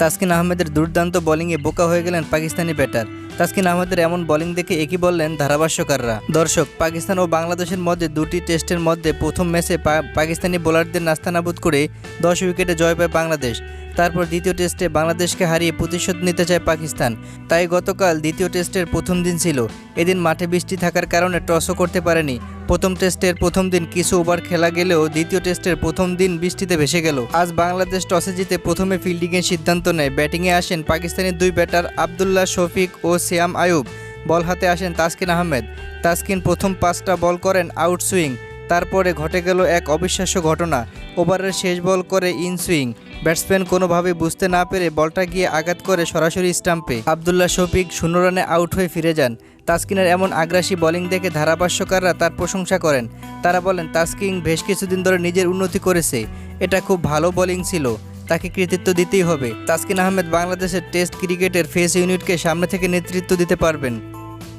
তাসকিন আহমেদের দুর্দান্ত বোলিংয়ে বোকা হয়ে গেলেন পাকিস্তানি ব্যাটার তাসকিন আহমেদের এমন বোলিং দেখে একই বললেন ধারাভাষ্যকাররা? দর্শক, পাকিস্তান ও বাংলাদেশের মধ্যে দুটি টেস্টের মধ্যে প্রথম ম্যাচে পাকিস্তানি বোলারদের নাস্তানাবুদ করে দশ উইকেটে জয় পায় বাংলাদেশ। তারপর দ্বিতীয় টেস্টে বাংলাদেশকে হারিয়ে প্রতিশোধ নিতে চায় পাকিস্তান। তাই গতকাল দ্বিতীয় টেস্টের প্রথম দিন ছিল। এদিন মাঠে বৃষ্টি থাকার কারণে টসও করতে পারেনি। প্রথম টেস্টের প্রথম দিন কিছু ওভার খেলা গেলেও দ্বিতীয় টেস্টের প্রথম দিন বৃষ্টিতে ভেসে গেল। আজ বাংলাদেশ টসে জিতে প্রথমে ফিল্ডিংয়ের সিদ্ধান্ত নেয়। ব্যাটিংয়ে আসেন পাকিস্তানের দুই ব্যাটার আবদুল্লাহ শফিক ও সিয়াম আয়ুব। বল হাতে আসেন তাসকিন আহমেদ। তাসকিন প্রথম পাঁচটা বল করেন আউট সুইং। তারপরে ঘটে গেল এক অবিশ্বাস্য ঘটনা। ওভারের শেষ বল করে ইন সুইং। ব্যাটসম্যান কোনোভাবে বুঝতে না পেরে বলটা গিয়ে আঘাত করে সরাসরি স্টাম্পে। আবদুল্লাহ শফিক শূন্য রানে আউট হয়ে ফিরে যান। তাসকিনের এমন আগ্রাসী বোলিং দেখে ধারাভাষ্যকাররা তার প্রশংসা করেন। তারা বলেন, তাসকিন বেশ কিছুদিন ধরে নিজের উন্নতি করেছে। এটা খুব ভালো বোলিং ছিল। তাকে কৃতিত্ব দিতেই হবে। তাসকিন আহমেদ বাংলাদেশের টেস্ট ক্রিকেটের ফেস ইউনিটকে সামনে থেকে নেতৃত্ব দিতে পারবেন।